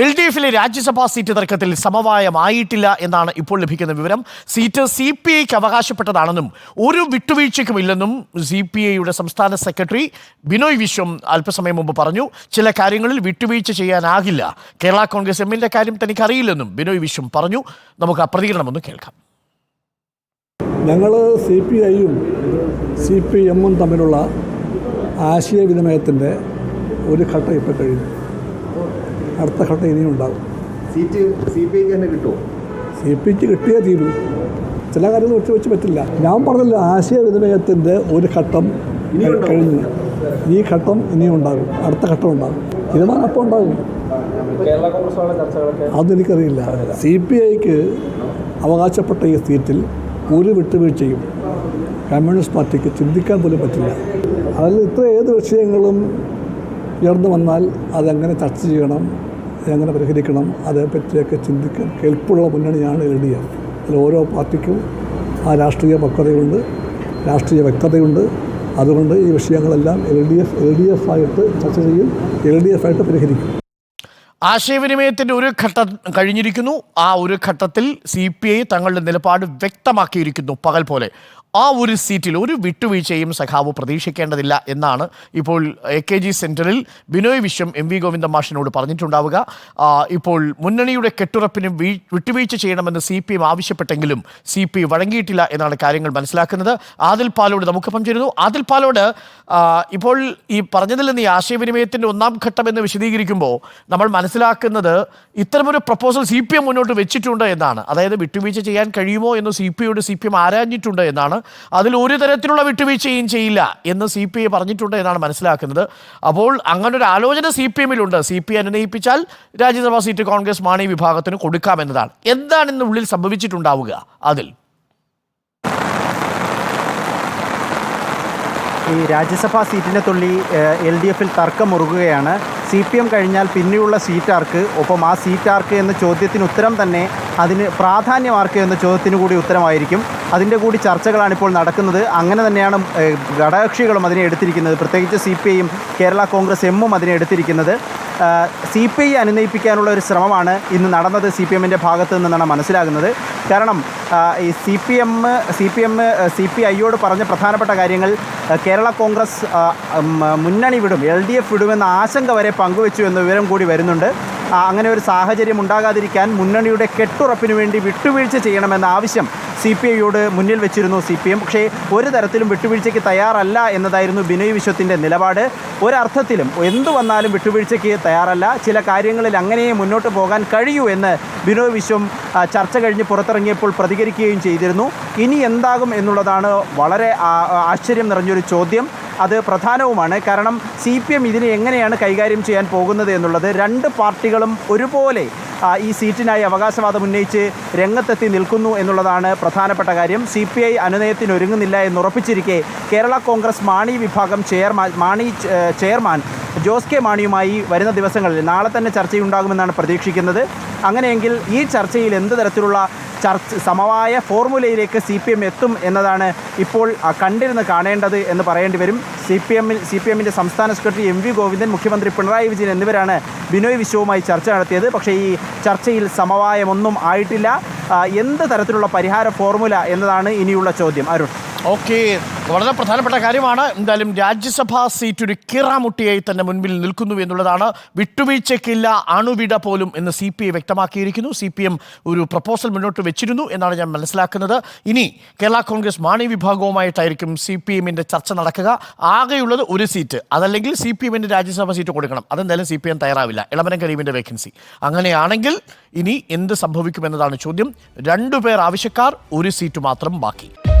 L D എഫിലെ രാജ്യസഭാ seat തർക്കത്തിൽ സമവായമായിട്ടില്ല എന്നാണ് ഇപ്പോൾ ലഭിക്കുന്ന വിവരം. സീറ്റ് സി പി ഐക്ക് അവകാശപ്പെട്ടതാണെന്നും ഒരു വിട്ടുവീഴ്ചയ്ക്കുമില്ലെന്നും സി പി ഐയുടെ സംസ്ഥാന സെക്രട്ടറി ബിനോയ് വിശ്വം അല്പസമയം മുമ്പ് പറഞ്ഞു. ചില കാര്യങ്ങളിൽ വിട്ടുവീഴ്ച ചെയ്യാനാകില്ല. കേരള കോൺഗ്രസ് എമ്മിന്റെ കാര്യം തനിക്കറിയില്ലെന്നും ബിനോയ് വിശ്വം പറഞ്ഞു. നമുക്ക് ആ പ്രതികരണമൊന്ന് കേൾക്കാം. ഞങ്ങൾ സി പി ഐയും സി പി എമ്മും തമ്മിലുള്ള ആശയവിനിമയത്തിന്റെ ഒരു ഘട്ടം ഇപ്പോൾ കഴിഞ്ഞു. അടുത്ത ഘട്ടം ഇനിയും ഉണ്ടാകും സീറ്റ് സി പി ഐക്ക് തന്നെ കിട്ടുമോ? സി പി ഐക്ക് കിട്ടിയേ തീരൂ. ചില കാര്യങ്ങൾ ഒറ്റ വെച്ച് പറ്റില്ല. ഞാൻ പറഞ്ഞില്ല ആശയവിനിമയത്തിന്റെ ഒരു ഘട്ടം? കഴിഞ്ഞു. ഈ ഘട്ടം ഇനിയും ഉണ്ടാകും അടുത്ത ഘട്ടം ഉണ്ടാകും. തീരുമാനം അപ്പോൾ ഉണ്ടാകും? അതെനിക്കറിയില്ല. സി പി ഐക്ക് അവകാശപ്പെട്ട ഈ സീറ്റിൽ ഒരു വിട്ടുവീഴ്ചയും കമ്മ്യൂണിസ്റ്റ് പാർട്ടിക്ക് ചിന്തിക്കാൻ പോലും പറ്റില്ല. അതിൽ ഇത്ര ഏത് വിഷയങ്ങളും ഉയർന്നു വന്നാൽ അതെങ്ങനെ ചർച്ച ചെയ്യണം? എങ്ങനെ പരിഹരിക്കണം അതേപ്പറ്റിയൊക്കെ ചിന്തിക്കാൻ കെൽപ്പുള്ള മുന്നണിയാണ് എൽ ഡി എഫ്. അതിൽ ഓരോ പാർട്ടിക്കും ആ രാഷ്ട്രീയ പക്വതയുണ്ട് രാഷ്ട്രീയ വ്യക്തതയുണ്ട്. അതുകൊണ്ട് ഈ വിഷയങ്ങളെല്ലാം L D F L D F ആയിട്ട് ചർച്ച ചെയ്യും എൽ ഡി എഫ് ആയിട്ട് പരിഹരിക്കും. ആശയവിനിമയത്തിന്റെ ഒരു ഘട്ടം കഴിഞ്ഞിരിക്കുന്നു. ആ ഒരു ഘട്ടത്തിൽ സി പി ഐ തങ്ങളുടെ നിലപാട് വ്യക്തമാക്കിയിരിക്കുന്നു പകൽ പോലെ. ആ ഒരു സീറ്റിൽ ഒരു വിട്ടുവീഴ്ചയും സഖാവ് പ്രതീക്ഷിക്കേണ്ടതില്ല എന്നാണ് ഇപ്പോൾ എ കെ ജി സെന്ററിൽ ബിനോയ് വിശ്വം എം വി ഗോവിന്ദ മാഷിനോട് പറഞ്ഞിട്ടുണ്ടാവുക ഇപ്പോൾ മുന്നണിയുടെ കെട്ടുറപ്പിന് വീ- വിട്ടുവീഴ്ച ചെയ്യണമെന്ന് സി പി എം ആവശ്യപ്പെട്ടെങ്കിലും സി പി വഴങ്ങിയിട്ടില്ല എന്നാണ് കാര്യങ്ങൾ മനസ്സിലാക്കുന്നത്. ആദിൽ പാലോട് നമുക്കൊപ്പം ചേരുന്നു. ആദിൽ പാലോട് ഇപ്പോൾ ഈ പറഞ്ഞതിൽ നിന്ന് ഈ ആശയവിനിമയത്തിന്റെ ഒന്നാം ഘട്ടം എന്ന് വിശദീകരിക്കുമ്പോൾ നമ്മൾ മനസ്സിലാക്കുന്നത് ഇത്തരമൊരു പ്രപ്പോസൽ സി പി എം മുന്നോട്ട് വെച്ചിട്ടുണ്ട് എന്നാണ്. അതായത് വിട്ടുവീഴ്ച ചെയ്യാൻ കഴിയുമോ എന്ന് C P C P M ആരാഞ്ഞിട്ടുണ്ട് എന്നാണ് അതിൽ ഒരു തരത്തിലുള്ള വിട്ടുവീഴ്ചയും ചെയ്യില്ല എന്ന് സി പി ഐ പറഞ്ഞിട്ടുണ്ട് എന്നാണ് മനസ്സിലാക്കുന്നത്. അപ്പോൾ അങ്ങനെ ഒരു ആലോചന സി പി എമ്മിലുണ്ട്. സി പി അനുനയിപ്പിച്ചാൽ രാജ്യസഭാ സീറ്റ് കോൺഗ്രസ് മാണി വിഭാഗത്തിന് കൊടുക്കാമെന്നതാണ്. എന്താണ് ഇന്ന് ഉള്ളിൽ സംഭവിച്ചിട്ടുണ്ടാവുക അതിൽ? ഈ രാജ്യസഭാ സീറ്റിനെ തുള്ളി എൽ ഡി എഫിൽ തർക്കം മുറുകുകയാണ്. സി പി എം കഴിഞ്ഞാൽ പിന്നെയുള്ള സീറ്റാർക്ക് ഒപ്പം ആ സീറ്റാർക്ക് എന്ന ചോദ്യത്തിന് ഉത്തരം തന്നെ അതിന് പ്രാധാന്യമാർക്ക് എന്ന ചോദ്യത്തിന് കൂടി ഉത്തരമായിരിക്കും. അതിന്റെ കൂടി ചർച്ചകളാണ് ഇപ്പോൾ നടക്കുന്നത്. അങ്ങനെ തന്നെയാണ് ഘടകകക്ഷികളും അതിനെ എടുത്തിരിക്കുന്നത്. പ്രത്യേകിച്ച് സി പി ഐയും കേരള കോൺഗ്രസ് എമ്മും അതിനെ എടുത്തിരിക്കുന്നത്. സി പി ഐ അനുനയിപ്പിക്കാനുള്ള ഒരു ശ്രമമാണ് ഇന്ന് നടന്നത് സി പി എമ്മിന്റെ ഭാഗത്ത് നിന്നാണ് മനസ്സിലാകുന്നത്. കാരണം ഈ C P M C P M C P ഐയോട് പറഞ്ഞ പ്രധാനപ്പെട്ട കാര്യങ്ങൾ കേരള കോൺഗ്രസ് മുന്നണി വിടും എൽ ഡി എഫ് വിടുമെന്ന ആശങ്ക വരെ പങ്കുവച്ചു എന്ന വിവരം കൂടി വരുന്നുണ്ട്. അങ്ങനെ ഒരു സാഹചര്യം ഉണ്ടാകാതിരിക്കാൻ മുന്നണിയുടെ കെട്ടുറപ്പിനു വേണ്ടി വിട്ടുവീഴ്ച ചെയ്യണമെന്ന ആവശ്യം സി പി ഐയോട് മുന്നിൽ വെച്ചിരുന്നു സി പി എം പക്ഷേ ഒരു തരത്തിലും വിട്ടുവീഴ്ചയ്ക്ക് തയ്യാറല്ല എന്നതായിരുന്നു ബിനോയ് വിശ്വത്തിന്റെ നിലപാട്. ഒരർത്ഥത്തിലും എന്തു വന്നാലും വിട്ടുവീഴ്ചയ്ക്ക് തയ്യാറല്ല. ചില കാര്യങ്ങളിൽ അങ്ങനെയേ മുന്നോട്ട് പോകാൻ കഴിയൂ എന്ന് ബിനോയ് വിശ്വം ചർച്ച കഴിഞ്ഞ് പുറത്തിറങ്ങിയപ്പോൾ പ്രതികരിക്കുകയും ചെയ്തിരുന്നു. ഇനി എന്താകും എന്നുള്ളതാണ് വളരെ ആശ്ചര്യം നിറഞ്ഞൊരു ചോദ്യം. അത് പ്രധാനവുമാണ്. കാരണം സി പി എം ഇതിനെ എങ്ങനെയാണ് കൈകാര്യം ചെയ്യാൻ പോകുന്നത് എന്നുള്ളത് രണ്ട് പാർട്ടികളും ഒരുപോലെ ഈ സീറ്റിനായി അവകാശവാദം ഉന്നയിച്ച് രംഗത്തെത്തി നിൽക്കുന്നു എന്നുള്ളതാണ് പ്രധാനപ്പെട്ട കാര്യം. സി പി ഐ എന്ന് ഉറപ്പിച്ചിരിക്കെ കേരള കോൺഗ്രസ് മാണി വിഭാഗം chairman Mani chairman Jose K മാണിയുമായി വരുന്ന ദിവസങ്ങളിൽ നാളെ തന്നെ ചർച്ചയുണ്ടാകുമെന്നാണ് പ്രതീക്ഷിക്കുന്നത്. അങ്ങനെയെങ്കിൽ ഈ ചർച്ചയിൽ എന്ത് തരത്തിലുള്ള ചർച്ച സമവായ ഫോർമുലയിലേക്ക് സി പി എം എത്തും എന്നതാണ് ഇപ്പോൾ കണ്ടിരുന്ന് കാണേണ്ടത് എന്ന് പറയേണ്ടി വരും. സി പി എമ്മിൽ സി പി എമ്മിന്റെ സംസ്ഥാന സെക്രട്ടറി എം വി ഗോവിന്ദൻ മുഖ്യമന്ത്രി പിണറായി വിജയൻ എന്നിവരാണ് ബിനോയ് വിശ്വവുമായി ചർച്ച നടത്തിയത്. പക്ഷേ ഈ ചർച്ചയിൽ സമവായമൊന്നും ആയിട്ടില്ല. എന്ത് തരത്തിലുള്ള പരിഹാര ഫോർമുല എന്നതാണ് ഇനിയുള്ള ചോദ്യം. അരുൺ. ഓക്കെ. വളരെ പ്രധാനപ്പെട്ട കാര്യമാണ്. എന്തായാലും രാജ്യസഭാ സീറ്റ് ഒരു കിറാമുട്ടിയായി തന്നെ മുൻപിൽ നിൽക്കുന്നു എന്നുള്ളതാണ്. വിട്ടുവീഴ്ചയ്ക്കില്ല അണുവിട പോലും എന്ന് സി പി ഐ വ്യക്തമാക്കിയിരിക്കുന്നു. സി പി എം ഒരു പ്രപ്പോസൽ മുന്നോട്ട് വെച്ചിരുന്നു എന്നാണ് ഞാൻ മനസ്സിലാക്കുന്നത്. ഇനി കേരള കോൺഗ്രസ് മാണി വിഭാഗവുമായിട്ടായിരിക്കും സി പി എമ്മിന്റെ ചർച്ച നടക്കുക. ആകെയുള്ളത് ഒരു സീറ്റ്. അതല്ലെങ്കിൽ സി പി എമ്മിന്റെ രാജ്യസഭാ സീറ്റ് കൊടുക്കണം. അതെന്തായാലും സി പി എം തയ്യാറാവില്ല. ഇളമരം കരീമിന്റെ വേക്കൻസി. അങ്ങനെയാണെങ്കിൽ ഇനി എന്ത് സംഭവിക്കുമെന്നതാണ് ചോദ്യം. രണ്ടുപേർ ആവശ്യക്കാർ ഒരു സീറ്റ് മാത്രം ബാക്കി.